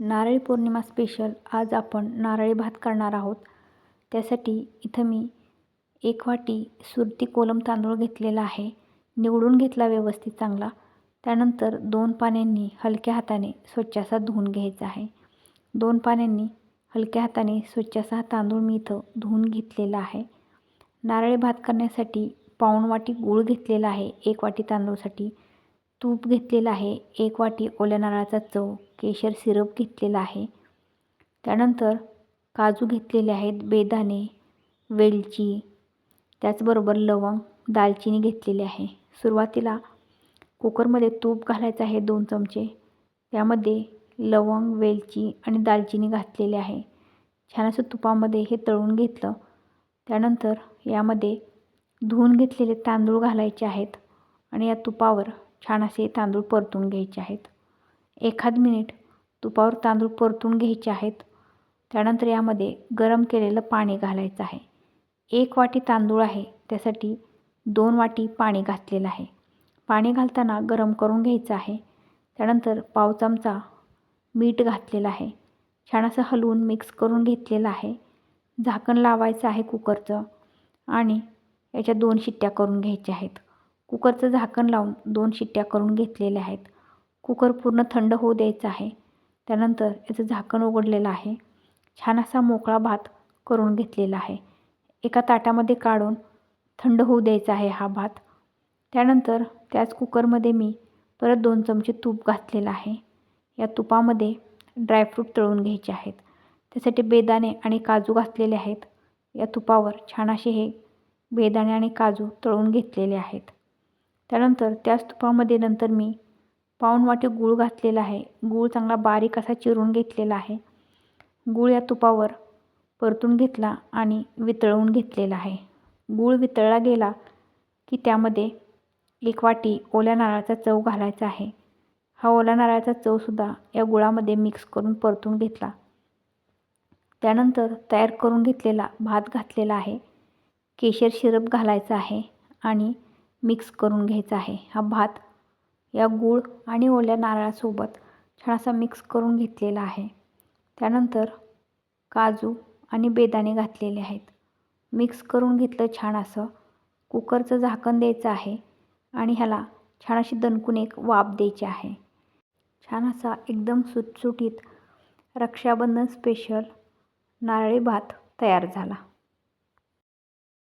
Narali Purnima special आज आपण नारळी भात करणार आहोत. त्यासाठी इथं मी एक वाटी सुरती कोलम तांदूळ घेतलेला आहे. निवडून घेतला व्यवस्थित चांगला. त्यानंतर दोन पाण्यांनी हलक्या हाताने स्वच्छ असा धुवून घ्यायचा आहे. दोन पाण्यांनी हलक्या हाताने स्वच्छ असा हा तांदूळ मी इथं धुवून घेतलेला आहे. नारळी भात करण्यासाठी पाऊण वाटी गूळ घेतलेला आहे एक वाटी तांदूळसाठी. तूप घेतलेलं आहे. एक वाटी ओल्या नारळाचा चव केशर सिरप घेतलेला आहे. त्यानंतर काजू घेतलेले आहेत बेदाणे वेलची त्याचबरोबर लवंग दालचिनी घेतलेली आहे. सुरुवातीला कुकरमध्ये तूप घालायचं आहे दोन चमचे. त्यामध्ये लवंग वेलची आणि दालचिनी घातलेली आहे. छान असं तुपामध्ये हे तळून घेतलं. त्यानंतर यामध्ये धुवून घेतलेले तांदूळ घालायचे आहेत आणि या तुपावर छान असे तांदूळ परतून घ्यायचे आहेत. एखाद मिनिट तुपावर तांदूळ परतून घ्यायचे आहेत. त्यानंतर यामध्ये गरम केलेलं पाणी घालायचं आहे. एक वाटी तांदूळ आहे. त्यासाठी दोन वाटी पाणी घातलेलं आहे. पाणी घालताना गरम करून घ्यायचं आहे. त्यानंतर पाव चमचा मीठ घातलेलं आहे. छान असं हलवून मिक्स करून घेतलेलं आहे. झाकण लावायचं आहे कुकरचं आणि याच्या दोन शिट्ट्या करून घ्यायच्या आहेत. कुकरचं झाकण लावून दोन शिट्ट्या करून घेतलेल्या आहेत. कुकर पूर्ण थंड होऊ द्यायचा आहे. त्यानंतर याचं झाकण उघडलेलं आहे. छान असा मोकळा भात करून घेतलेला आहे. एका ताटामध्ये काढून थंड होऊ द्यायचा आहे हा भात. त्यानंतर त्याच कुकरमध्ये मी परत दोन चमचे तूप घातलेलं आहे. या तुपामध्ये ड्रायफ्रूट तळून घ्यायचे आहेत. त्यासाठी बेदाणे आणि काजू घातलेले आहेत. या तुपावर छान असे हे बेदाणे आणि काजू तळून घेतलेले आहेत. त्यानंतर त्याच तुपामध्ये नंतर मी पाऊण वाटी गूळ घातलेला आहे. गूळ चांगला बारीक असा चिरून घेतलेला आहे. गूळ या तुपावर परतून घेतला आणि वितळवून घेतलेला आहे. गूळ वितळला गेला की त्यामध्ये एक वाटी ओल्या नारळाचा चव घालायचा आहे. हा ओल्या नारळाचा चवसुद्धा या गुळामध्ये मिक्स करून परतून घेतला. त्यानंतर तयार करून घेतलेला भात घातलेला आहे. केशर शिरप घालायचा आहे आणि मिक्स करून घ्यायचा आहे. हा भात या गूळ आणि ओल्या नारळासोबत छान असा मिक्स करून घेतलेला आहे. त्यानंतर काजू आणि बेदाणे घातलेले आहेत. मिक्स करून घेतलं छान असं कुकरचं झाकण द्यायचं आहे आणि ह्याला छान अशी दणकून एक वाफ द्यायची आहे. छान असा एकदम सुटसुटीत रक्षाबंधन स्पेशल नारळी भात तयार झाला.